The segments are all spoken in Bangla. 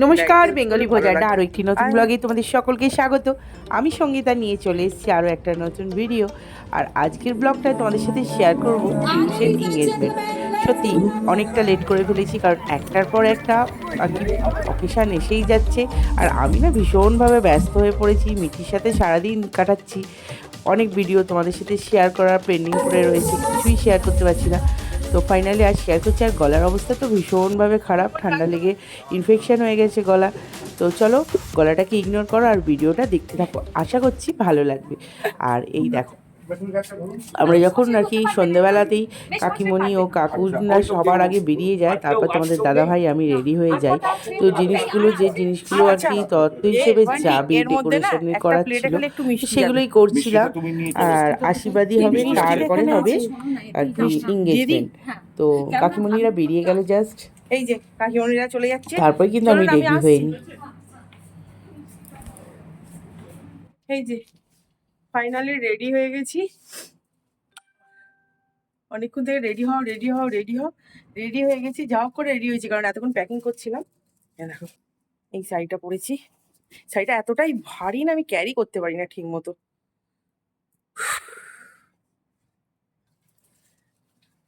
নমস্কার বেঙ্গলি ভোজাটা আরও একটি নতুন ব্লগে তোমাদের সকলকে স্বাগত। আমি সঙ্গীতা নিয়ে চলে এসেছি আরও একটা নতুন ভিডিও আর আজকের ব্লগটা তোমাদের সাথে শেয়ার করব ইংগেজমেন্ট সত্যি অনেকটা লেট করে ফেলেছি কারণ একটার পর একটা আর কি অকেশান এসেই যাচ্ছে। আর আমি না ভীষণভাবে ব্যস্ত হয়ে পড়েছি মিঠির সাথে সারাদিন কাটাচ্ছি। অনেক ভিডিও তোমাদের সাথে শেয়ার করার পেন্ডিং করে রয়েছে কিছুই শেয়ার করতে পারছি না। তো ফাইনালি আজ শেয়ার করছি আর গলার অবস্থা তো ভীষণভাবে খারাপ ঠান্ডা লেগে ইনফেকশান হয়ে গেছে গলা। তো চলো গলাটাকে ইগনোর করো আর ভিডিওটা দেখতে থাকো। আশা করছি ভালো লাগবে। আর এই দেখো আমরা যখন আর কি সন্ধেবেলাতেই কাকিমণি ও কাকুরা সবার আগে বেরিয়ে যায় তারপর তোমাদের দাদাভাই আমি রেডি হয়ে যাই। তো জিনিসগুলো যে জিনিসগুলো আর কি তত্ত্ব হিসেবে যাবে ডেকোরেশন করার ছিল সেগুলোই করছিলাম। আর আশীর্বাদী হবে তারপরে হবে। আর কি ইংগেজমেন্ট তো কাকিমণিরা বেরিয়ে গেল জাস্ট এই যে কাকিমণিরা চলে যাচ্ছে। তারপরে কিন্তু আমি রেডি। হইনি এই যে। ফাইনালি রেডি হয়ে গেছি। অনেকক্ষণ থেকে রেডি হও রেডি হও রেডি হও। রেডি হয়ে গেছি যাও করে রেডি হয়েছি কারণ এতক্ষণ প্যাকিং করছিলাম। এই দেখো এই শাড়িটা পরেছি। শাড়িটা এতটাই ভারী না আমি ক্যারি করতে পারি না ঠিক মতো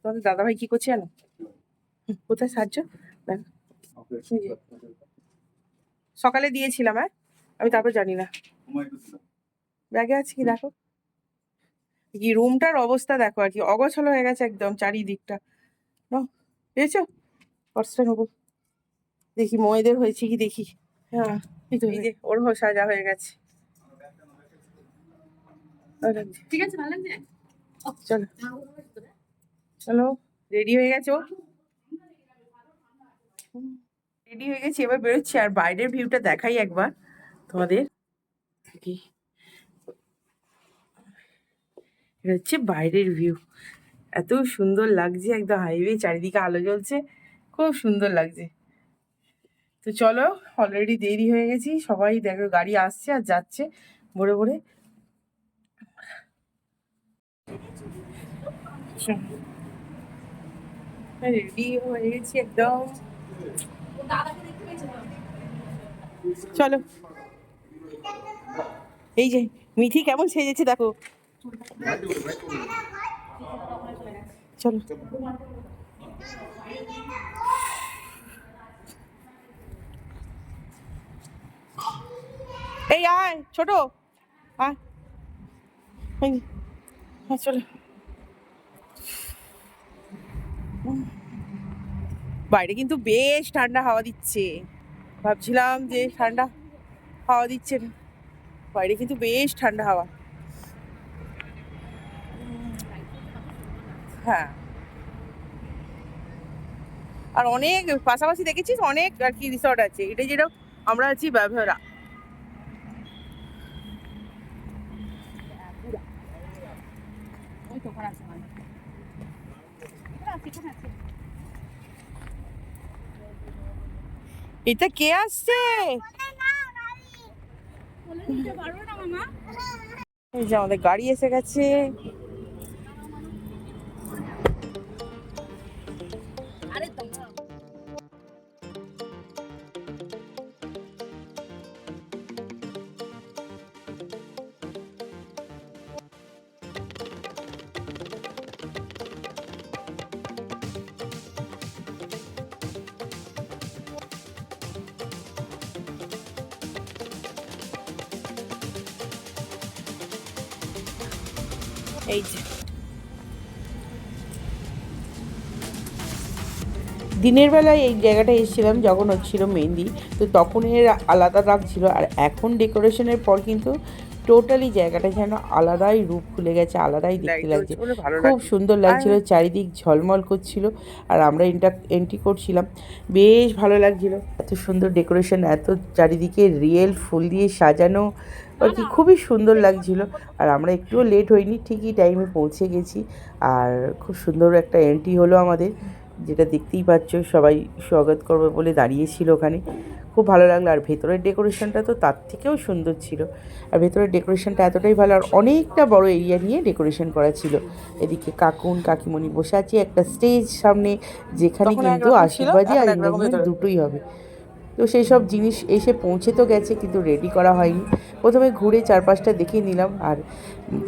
তোমাদের দাদাভাই কি করছে জানো? কোথায় সাহায্য? যে, সকালে দিয়েছিলাম হ্যাঁ? আমি তারপর জানি না। ব্যাগে আছে কি দেখো? কি রুমটার অবস্থা দেখো আর কি অগোছালো হয়ে গেছে একদম চারিদিকটা। পেয়েছ? পার্সটা নেব। দেখি ময়েদের হয়েছে কি দেখি। হ্যাঁ এই তো এই যে ওর হো সাজা হয়ে গেছে। ঠিক আছে ভালো চলো। চলো। রেডি হয়ে গেছো রেডি হয়ে গেছি এবার বেরোচ্ছি। আর বাইরের ভিউটা দেখাই একবার তোমাদের। কি এটা হচ্ছে বাইরের ভিউ এত সুন্দর লাগছে, একদম হাইওয়ে চারিদিকে আলো জ্বলছে, খুব সুন্দর লাগছে। তো চলো অলরেডি দেরি হয়ে গেছি, সবাই দেখো গাড়ি আসছে আর যাচ্ছে, ভোরে ভোরে। রেডি হয়ে একদম। চলো। এই যে, মিঠি কেমন সেজেছে দেখো। চলো। এই, আয়, ছোট। আয়। হ্যাঁ চলো। বাইরে কিন্তু বেশ ঠান্ডা হাওয়া দিচ্ছে। ভাবছিলাম যে ঠান্ডা হাওয়া দিচ্ছে না। বাইরে কিন্তু বেশ ঠান্ডা হাওয়া। হ্যাঁ। আর অনেক পাশাপাশি দেখেছিস অনেক আর কি রিসর্ট আছে। এটা যেটা আমরা আছি ব্যবহারা এটা কে আসছে? যে আমাদের গাড়ি এসে গেছে। এই যে। দিনের বেলায় এই জায়গাটায় এসেছিলাম যখন হচ্ছিল মেহেন্দি তো তখন এর আলাদা লাগছিল আর এখন ডেকোরেশনের পর কিন্তু টোটালি জায়গাটা যেন আলাদাই রূপ খুলে গেছে আলাদাই দেখতে লাগছে। খুব সুন্দর লাগছিল চারিদিক ঝলমল করছিল আর আমরা এন্টার এন্ট্রি করছিলাম। বেশ ভালো লাগছিল। এত সুন্দর ডেকোরেশন এত চারিদিকে রিয়েল ফুল দিয়ে সাজানো আর কি খুবই সুন্দর লাগছিল। আর আমরা একটুও লেট হইনি ঠিকই টাইমে পৌঁছে গেছি। আর খুব সুন্দর একটা এন্ট্রি হলো আমাদের যেটা দেখতেই পাচ্ছ সবাই স্বাগত করবে বলে দাঁড়িয়েছিল ওখানে। খুব ভালো লাগল আর ভেতরের ডেকোরেশনটা তো তার থেকেও সুন্দর ছিল। আর ভেতরের ডেকোরেশনটা এতটাই ভালো আর অনেকটা বড় এরিয়া নিয়ে ডেকোরেশন করা ছিল। এদিকে কাকুন কাকিমণি বসে আছে একটা স্টেজ সামনে যেখানে কিন্তু একরকম ছিল, আশীর্বাদী আর। দুটোই হবে। তো সেই সব জিনিস এসে পৌঁছে তো গেছে কিন্তু রেডি করা হয়নি। প্রথমে ঘুরে চারপাশটা দেখে নিলাম আর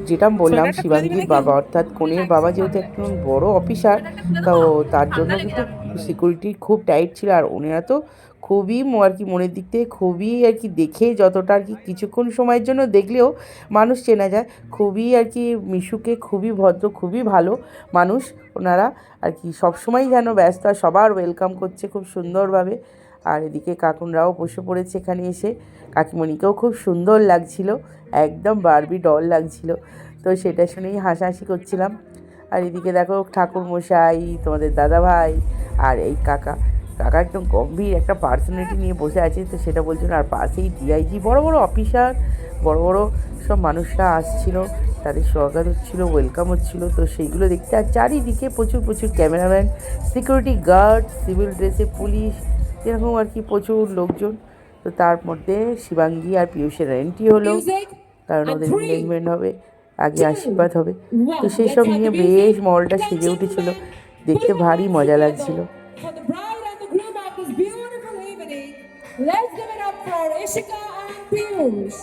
যেটা বললাম শিবাঙ্গীর বাবা অর্থাৎ কনের বাবা যেহেতু একজন বড় অফিসার তো তার জন্য কিন্তু সিকিউরিটি খুব টাইট ছিল আর ওনারা তো খুবই আর কি মনের দিক থেকে খুবই আর কি দেখে যতটা আর কি কিছুক্ষণ সময়ের জন্য দেখলেও মানুষ চেনা যায়। খুবই আর কি মিশুকে খুবই ভদ্র খুবই ভালো মানুষ ওনারা। আর কি সবসময় যেন ব্যস্ত আর সবার ওয়েলকাম করছে খুব সুন্দরভাবে। আর এদিকে কাকুনরাও বসে পড়েছে এখানে এসে। কাকিমণিকেও খুব সুন্দর লাগছিল, একদম বারবি ডল লাগছিল। তো সেটা শুনেই হাসাহাসি করছিলাম। আর এদিকে দেখো ঠাকুর মশাই তোমাদের দাদা ভাই আর এই কাকা। কাকা একদম গম্ভীর, একটা পার্সোনালিটি নিয়ে বসে আছে, তো সেটা বলছিল আর পাশেই ডিআইজি বড় বড় অফিসার বড় বড় সব মানুষরা আসছিল, তাদের স্বাগত হচ্ছিল ওয়েলকাম হচ্ছিল। তো সেইগুলো দেখতে, আর চারিদিকে প্রচুর প্রচুর ক্যামেরাম্যান সিকিউরিটি গার্ড সিভিল ড্রেসে পুলিশ এরকম আর কি প্রচুর লোকজন। তো তার মধ্যে শিবাঙ্গী আর পিয়ুষের এন্ট্রি হলো। কারণ ওদের এনগেজমেন্ট হবে আগে আশীর্বাদ হবে। তো সেই সব নিয়ে বেশ মলটা সেজে উঠেছিল। দেখতে ভারী মজা লাগছিল। let's give it up for Ishika and Piyush.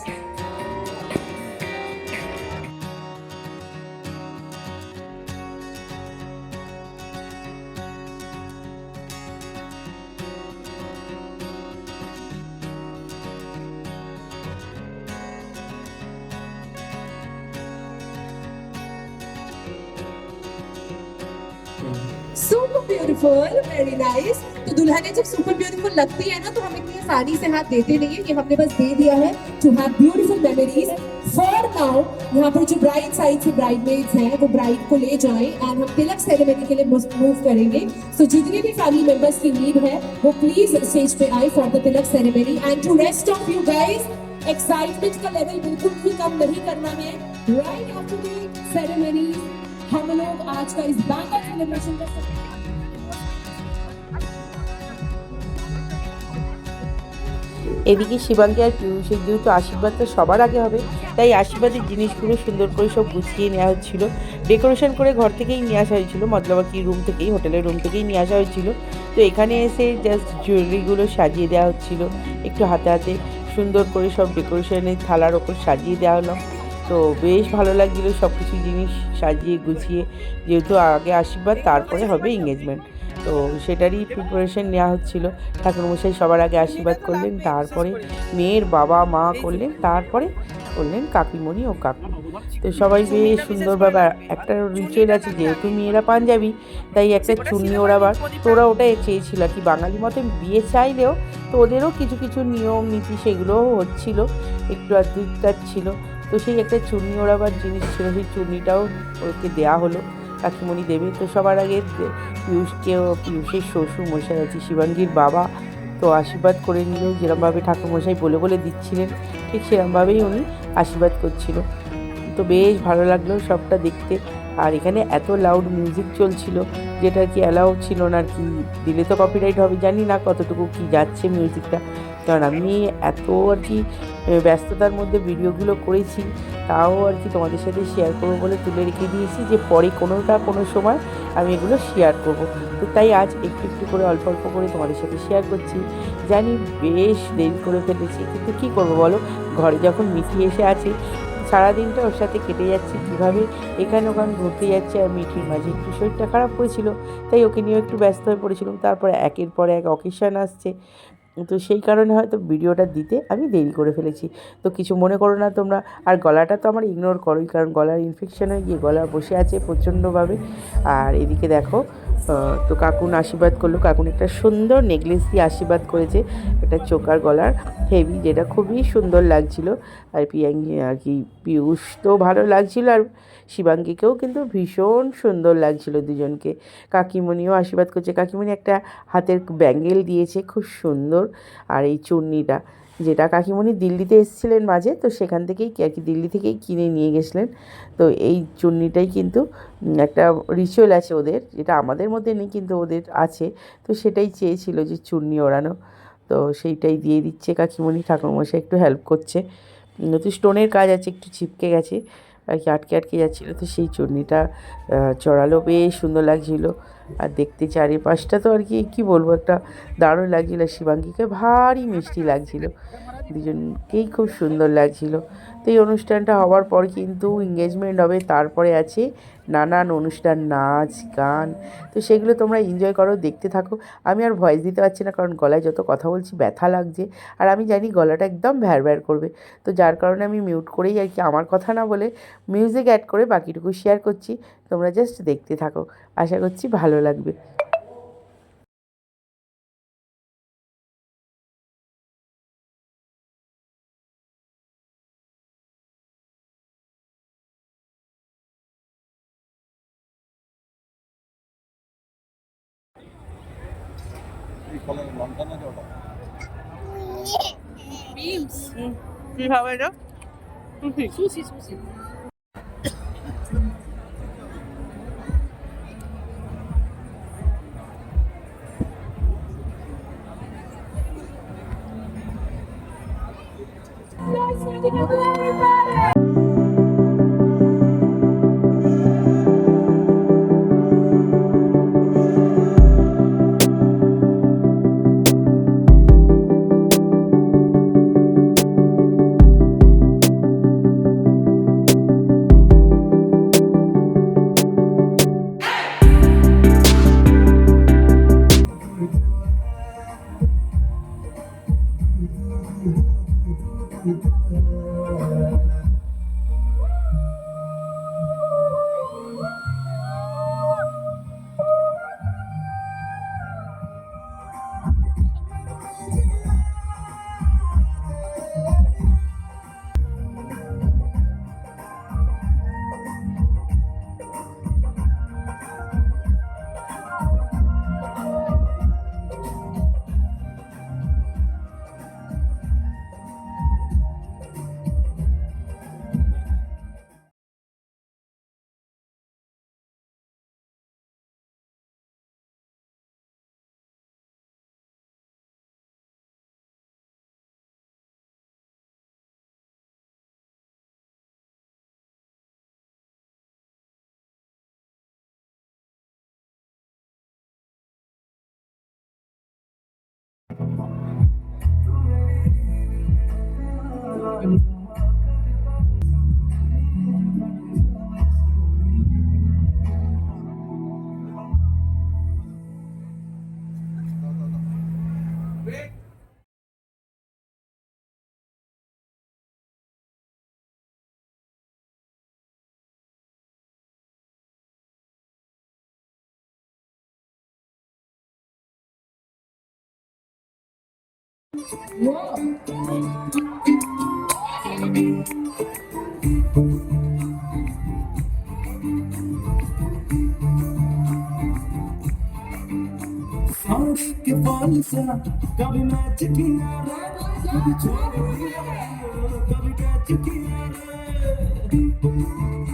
Beautiful very nice तो दुल्हने जब सुपर ब्यूटीफुल लगती है ना तो हम इतनी आसानी से हाथ देते नहीं है। ये हमने बस दे दिया है to have beautiful memories for now यहाँ पर जो ब्राइड साइड से ब्राइडमेड्स हैं, वो ब्राइड को ले जाएँ एंड हम तिलक सेरेमनी के लिए मूव करेंगे। सो जितने भी फैमिली मेंबर्स की नीड है, वो प्लीज़ स्टेज पे आए for the tilak ceremony and to rest of you guys excitement का लेवल बिल्कुल भी कम नहीं करना है। राइट आफ्टर द सेरेमनी हम लोग आज का इस बैंकॉक सेलिब्रेशन का এদিকে শিবাঙ্গী আর পিয়ুষের যেহেতু তো সবার আগে হবে, তাই আশীর্বাদের জিনিসগুলো সুন্দর করে সব গুছিয়ে নেওয়া হচ্ছিল। ডেকোরেশন করে ঘর থেকেই নিয়ে আসা হয়েছিল মতলবাকি রুম থেকেই হোটেলের রুম থেকেই নিয়ে আসা হয়েছিল। তো এখানে এসে জাস্ট জুয়েলারিগুলো সাজিয়ে দেওয়া হচ্ছিল, একটু হাতে হাতে সুন্দর করে সব ডেকোরেশনের থালার ওপর সাজিয়ে দেওয়া হলো। তো বেশ ভালো লাগছিল সব কিছু জিনিস সাজিয়ে গুছিয়ে, যেহেতু আগে আশীর্বাদ, তারপরে হবে এঙ্গেজমেন্ট তো সেটারই প্রিপারেশন নেওয়া হচ্ছিল। ঠাকুরমশাই সবার আগে আশীর্বাদ করলেন, তারপরে মেয়ের বাবা মা করলেন, তারপরে করলেন কাকিমণি ও কাকু। তো সবাই বেশ সুন্দরভাবে একটা রিচুয়াল আছে, যেহেতু মেয়েরা পাঞ্জাবি, তাই একটা চুন্নি ওড়াবার তো ওরা ওটাই চেয়েছিল আর কি। বাঙালি মতে বিয়ে চাইলেও তো ওদেরও কিছু কিছু নিয়ম, নীতি সেগুলোও হচ্ছিল, একটু আধটুক ছিল। তো সেই একটা চুন্নি ওড়াবার জিনিস ছিল, সেই চুন্নিটাও ওকে দেয়া হলো। কাকিমণি দেবে তো সবার আগে পিয়ুষকেও পিয়ুষের শ্বশুর মশাই আছে, শিবাঙ্গীর বাবা তো আশীর্বাদ করে নিল, যেরমভাবে ঠাকুরমশাই বলে বলে দিচ্ছিলেন, ঠিক সেরমভাবেই উনি আশীর্বাদ করছিল। তো বেশ ভালো লাগল সবটা দেখতে। আর এখানে এত লাউড মিউজিক চলছিল, যেটা কি অ্যালাউ ছিল না আর কি, দিলে তো কপিরাইট হবে, জানি না কতটুকু কি যাচ্ছে মিউজিকটা কারণ আমি এত আর কি ব্যস্ততার মধ্যে ভিডিওগুলো করেছি, তাও আর কি তোমাদের সাথে শেয়ার করব বলে তুলে রেখে দিয়েছি যে পরে কোনোটা কোনো সময় আমি এগুলো শেয়ার করব। তো তাই আজ একটু একটু করে অল্প অল্প করে তোমাদের সাথে শেয়ার করছি। জানি বেশ দেরি করে ফেলেছি, কিন্তু কী করব বলো? ঘরে যখন মিঠি এসে আছে, সারাদিনটা ওর সাথে কেটে যাচ্ছে, কীভাবে এখানে ওখানে ঘুরতে যাচ্ছে আর মিঠির মাঝে একটু শরীরটা খারাপ করেছিল তাই ওকে নিয়েও একটু ব্যস্ত হয়ে পড়েছিলাম। তারপরে একের পর এক অকেশান আসছে তো সেই কারণে হয়তো ভিডিওটা দিতে আমি দেরি করে ফেলেছি। তো কিছু মনে করো না তোমরা। আর গলাটা তো আমার ইগনোর করোই, কারণ গলার ইনফেকশন হয়ে গিয়ে গলা বসে আছে প্রচণ্ডভাবে। আর এদিকে দেখো তো কাকুন আশীর্বাদ করল। কাকুন একটা সুন্দর নেকলেস দিয়ে আশীর্বাদ করেছে। একটা চোকার গলার হেভি যেটা খুবই সুন্দর লাগছিল। আর পিয়াঙ্গি, আর কি পিয়ুষ তো ভালো লাগছিল। আর শিবাঙ্গীকেও কিন্তু ভীষণ সুন্দর লাগছিল দুজনকে। কাকিমণিও আশীর্বাদ করছে। কাকিমণি একটা হাতের ব্যাঙ্গেল দিয়েছে, খুব সুন্দর। আর এই চুন্নিটা, যেটা কাকিমণি দিল্লিতে এসেছিলেন মাঝে, তো সেখান থেকেই আর কি দিল্লি থেকেই কিনে নিয়ে গেছিলেন। তো এই চুন্নিটাই কিন্তু একটা রিচুয়াল আছে ওদের, যেটা আমাদের মধ্যে নেই কিন্তু ওদের আছে। তো সেটাই চেয়েছিল যে চুন্নি ওড়ানো। তো সেইটাই দিয়ে দিচ্ছে কাকিমণি। ঠাকুরমশাই একটু হেল্প করছে। নতুন স্টোনের কাজ আছে, একটু ছিপকে গেছে। আর কি আটকে আটকে যাচ্ছিল তো সেই চুন্নিটা চড়ালো বেশ সুন্দর লাগছিল। আর দেখতে চারিপাশটা তো আর কি, কী বলব, একটা দারুণ লাগছিল। শিবাঙ্গীকে ভারী মিষ্টি লাগছিল। দুজনকেই খুব সুন্দর লাগছিল। তো এই অনুষ্ঠানটা হওয়ার পর কিন্তু এঙ্গেজমেন্ট হবে। তারপরে আছে নানান অনুষ্ঠান, নাচ, গান। তো সেগুলো তোমরা এনজয় করো, দেখতে থাকো। আমি আর ভয়েস দিতে পারছি না, কারণ গলায় যত কথা বলছি ব্যথা লাগছে। আর আমি জানি গলাটা একদম ভ্যার ভ্যার করবে। তো যার কারণে আমি মিউট করেই আর কি আমার কথা না বলে মিউজিক অ্যাড করে বাকিটুকু শেয়ার করছি। তোমরা জাস্ট দেখতে থাকো। আশা করছি ভালো লাগবে। কি খাবে এটা সুশি সুশি you. के फल सा कभी मैच किनारा कभी छोड़ कभी कैच Oh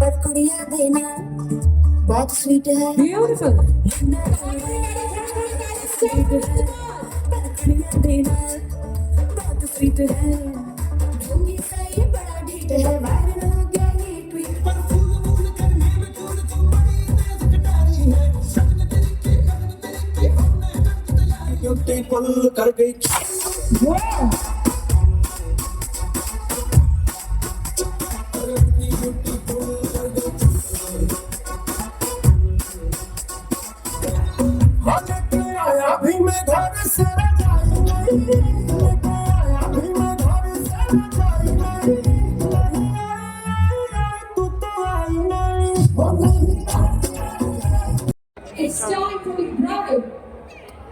पर कुड़िया देना। बहुत स्वीट है। Beautiful. स्वीट पर कुड़िया देना बहुत स्वीट है। ढोंगी सा ये बड़ा ढीठ है। वायरल हो गया ये ट्वीट पर फूल फूल करने में कौन तू बड़ी तेज कटारी है शक्ल तेरी की लगन तेरी की हमने कर ब्यूटीफुल गई Wow. It's time for the bride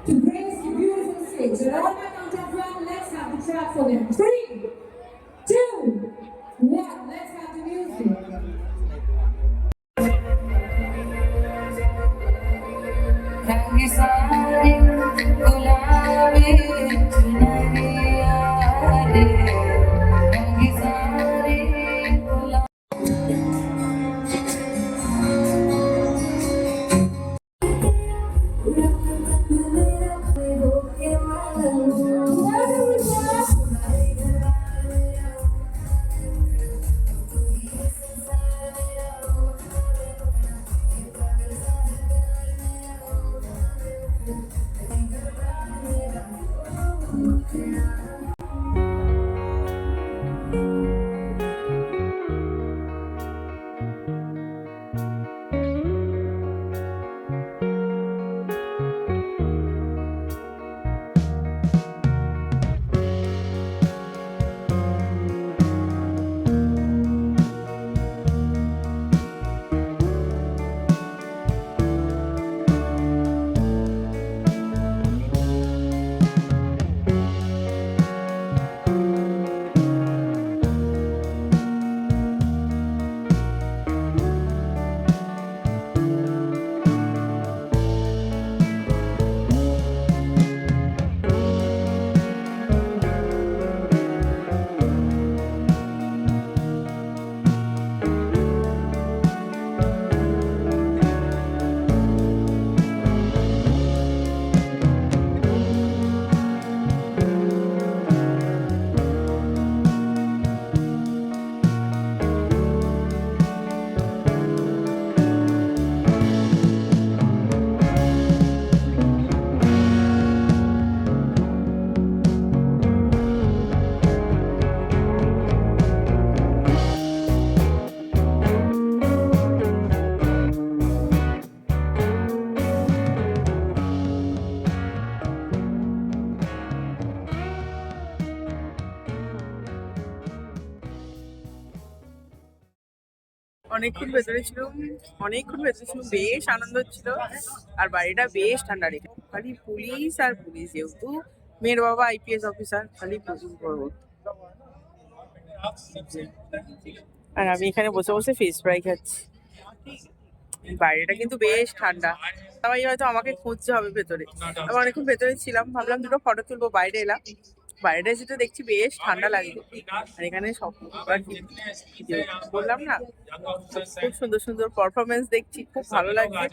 to grace the beautiful stage. And on my count let's have the track for them. Three, অনেকক্ষণ ভেতরে ছিল অনেকক্ষণ ভেতরে ছিল বেশ আনন্দ হচ্ছিল। আর বাড়িটা বেশ ঠান্ডা রেখে খালি পুলিশ আর পুলিশ, যেহেতু মেয়ের বাবা আইপিএস অফিসার, খালি পুলিশ করব। আর আমি এখানে বসে বসে ফিশ ফ্রাই খাচ্ছি। বাইরেটা কিন্তু বেশ ঠান্ডা। সবাই হয়তো আমাকে খুঁজতে হবে ভেতরে। আমি অনেকক্ষণ ভেতরে ছিলাম, ভাবলাম দুটো ফটো তুলবো, বাইরে এলাম। বাইরে এসে তো দেখছি বেশ ঠান্ডা লাগছে আর এখানে সব বললাম না, খুব সুন্দর সুন্দর পারফরমেন্স দেখছি, খুব ভালো লাগছে।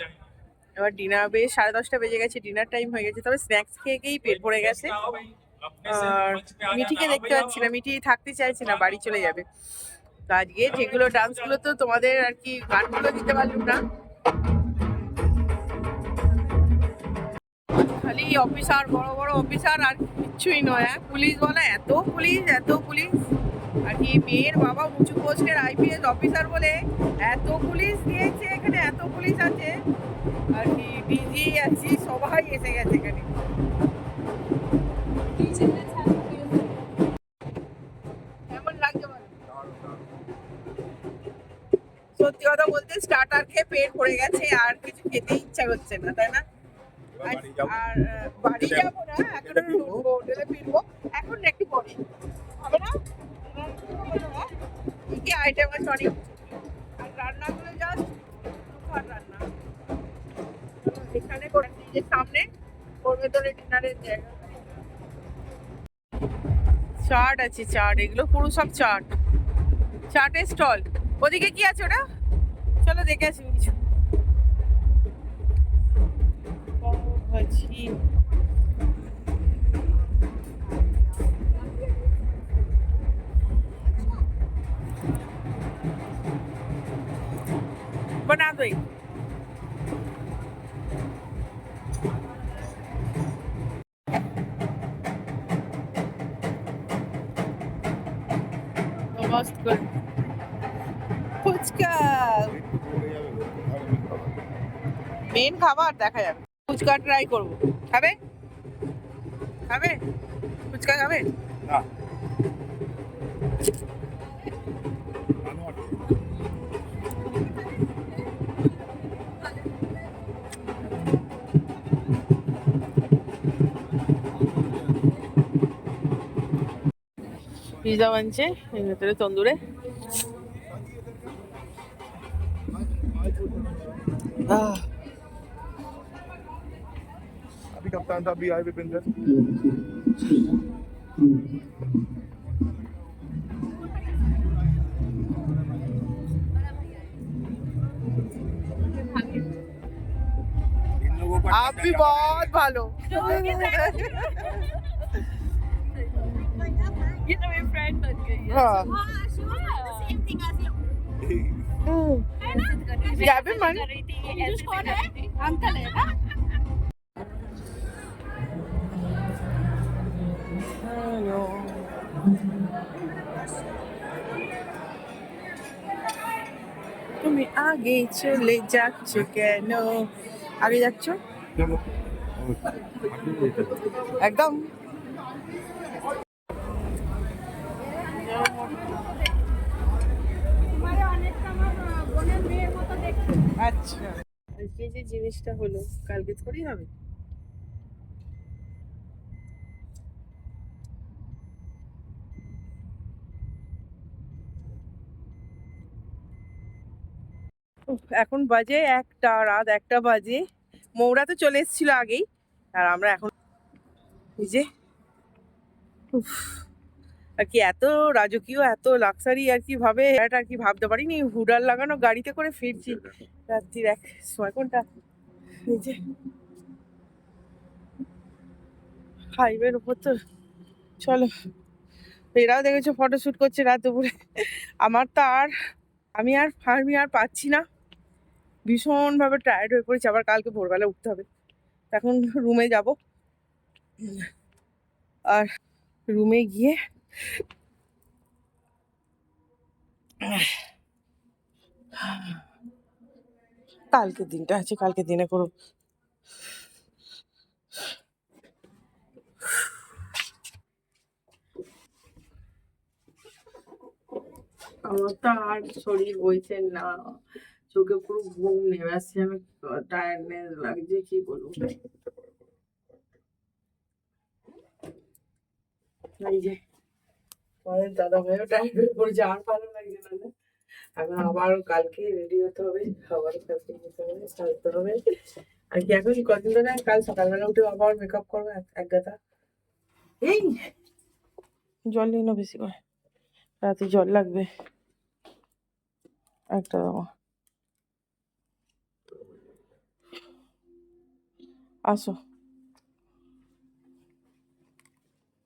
এবার ডিনার বেশ সাড়ে দশটা বেজে গেছে ডিনার টাইম হয়ে গেছে, তবে স্ন্যাক্স খেয়ে খেয়েই পেট ভরে গেছে। আর মিঠিকে দেখতে পাচ্ছি না, মিঠি থাকতে চাইছে না, বাড়ি চলে যাবে। তো আজকে যেগুলো ডান্সগুলো তো তোমাদের আর কি গানগুলো দিতে পারলাম না। খালি অফিসার বড় বড় অফিসার আর কিচ্ছুই নয় হ্যাঁ? পুলিশ বলে, এত পুলিশ এত পুলিশ। আর কি মেয়ের বাবা উঁচু পোস্টের আইপিএস অফিসার বলে এত পুলিশ দিয়েছে এখানে, এত পুলিশ আছে। আর কি ডিজি আছি, সবাই এসে গেছে এখানে। সত্যি কথা বলতে স্টার্টার খেয়ে পেট ভরে গেছে, আর কিছু খেতে ইচ্ছা করছে না, তাই না? আর বাড়ি যাব না এখন হোটেলে ফিরবো। এখন একটু পরে। হবে না? কি কি আইটেম আছে? অনেক। আর রান্নাগুলো জাস্ট সুপার রান্না। এখানে করে নিজের সামনে। ওর ভেতরে ডিনারের জায়গা। চাট আছে চাট। এগুলো পুরো সব চাট। চাটের স্টল। ওদিকে কি আছে ওটা? চলো দেখে আসি কিছু। kaçayım. Bana duyun. Başka. Fuchka main খাবার দেখা যাবে ফুচকা ট্রাই করব। খাবে? খাবে? ফুচকা খাবে? না। পিজা বানছে এর ভেতরে তন্দুরে। আহ। कप्तान साहब भी आए विपिंदर आप भी बहुत भालो। ये तो मेरी फ्रेंड बन गई है। हाँ। सेम थिंग आज ये भी मन कौन है? अंकल है ना? তুমি আগে চলে যাচ্ছ কেন আগে যাচ্ছ একদম আচ্ছা। আজকে যে জিনিসটা হলো কালকে থোড়ি হবে? এখন বাজে একটা, রাত একটা বাজে। মৌরা তো চলে এসেছিল আগেই, আর আমরা এখন এই যে আর কি এত রাজকীয়, এত লাক্সারি আর কি ভাবে এটা আর কি ভাবতে পারিনি হুডার লাগানো গাড়িতে করে ফিরছি। রাত্রির এক সময় কোনটা? এই যে হাইওয়ের উপর তো, চলো। এরাও দেখেছ ফটো শুট করছে রাত দুপুরে। আমার তো আর, আমি আর ফার্মি আর পাচ্ছি না। ভীষণভাবে টায়ার্ড হয়ে পড়েছি, আবার কালকে ভোরবেলা উঠতে হবে। এখন রুমে যাব। আর রুমে গিয়ে কালকের দিনটা আছে, কালকের দিনে করো আমার তো আর শরীর বইছে না। চোখে পুরো ঘুম নেমে আসছে আমি টায়ার্ডনেস লাগছে কি বলব? এই যে, আমাদের দাদা ভাইও টাইম হয়ে পড়েছে, আর ভালো লাগছে না না। এখন আবার কালকে রেডি হতে হবে আবার কালকে যেতে হবে সারতে হবে। আর কি, এখন কদিন ধরে কাল সকালবেলা উঠে আবার মেকআপ করব, এক এক গাদা। এই, জল নিয়ে না বেশি করে। রাতে জল লাগবে। একটা দেবো আসো।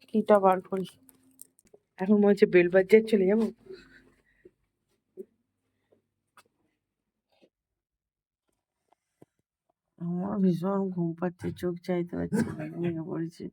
কিটা বার করি। এখন মনে হচ্ছে বেল বাজার চলে যাব। আমার ভীষণ ঘুম পাচ্ছে, চোখ চাইতে পারছি ঘুমিয়ে পড়েছি।